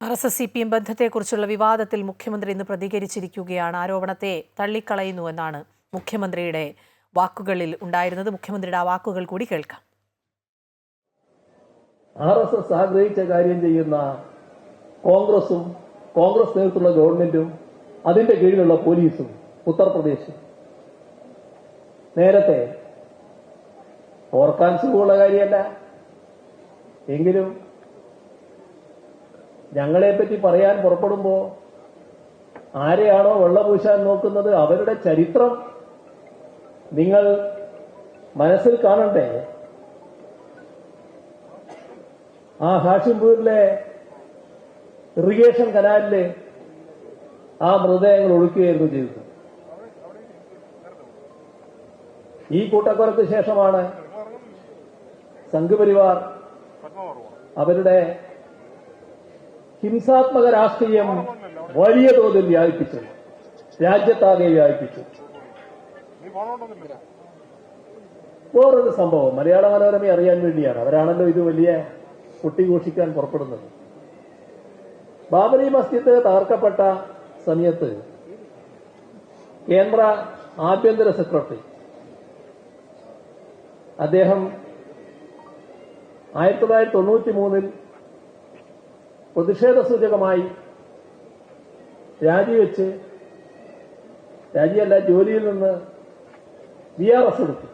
R S S C P M ബന്ധത്തെക്കുറിച്ചുള്ള വിവാദത്തിൽ മുഖ്യമന്ത്രി ഇന്ന് പ്രതികരിച്ചിരിക്കുകയാണ്. ആരോപണത്തെ തള്ളിക്കളയുന്നുവെന്നാണ് മുഖ്യമന്ത്രിയുടെ വാക്കുകളിൽ ഉണ്ടായിരുന്നത്. മുഖ്യമന്ത്രിയുടെ ആ വാക്കുകൾ കൂടി കേൾക്കാം. ആർ എസ് എസ് ആഗ്രഹിച്ച കാര്യം ചെയ്യുന്ന കോൺഗ്രസും കോൺഗ്രസ് നേതൃത്വമുള്ള ഗവൺമെന്റും അതിന്റെ കീഴിലുള്ള പോലീസും ഉത്തർപ്രദേശ് നേരത്തെ ഓർക്കാൻ സുഖമുള്ള കാര്യമല്ല. എങ്കിലും ഞങ്ങളെപ്പറ്റി പറയാൻ പുറപ്പെടുമ്പോ ആരെയാണോ വെള്ളപൂശാൻ നോക്കുന്നത് അവരുടെ ചരിത്രം നിങ്ങൾ മനസ്സിൽ കാണണ്ടേ? ആ ഹാഷിംപൂരിലെ ഇറിഗേഷൻ കനാലിൽ ആ മൃതദേഹങ്ങൾ ഒഴുക്കുകയായിരുന്നു ചെയ്തത് ഈ കൂട്ടക്കൊലക്ക് ശേഷമാണ് സംഘപരിവാർ അവരുടെ ഹിംസാത്മക രാഷ്ട്രീയം വലിയ തോതിൽ വ്യാപിപ്പിച്ചു. രാജ്യത്താകെ വ്യാപിപ്പിച്ചു. വേറൊരു സംഭവം. മലയാള മനോരമ അറിയാൻ വേണ്ടിയാണ്. അവരാണല്ലോ ഇത് വലിയ കുട്ടിഘോഷിക്കാൻ പുറപ്പെടുന്നത്. ബാബരി മസ്ജിദ് തകർക്കപ്പെട്ട സമയത്ത് കേന്ദ്ര ആഭ്യന്തര സെക്രട്ടറി അദ്ദേഹം ആയിരത്തി തൊള്ളായിരത്തി തൊണ്ണൂറ്റി മൂന്നിൽ പ്രതിഷേധ സൂചകമായി രാജിവെച്ച് രാജിയല്ല ജോലിയിൽ നിന്ന് വി ആർ എസ് എടുത്തു.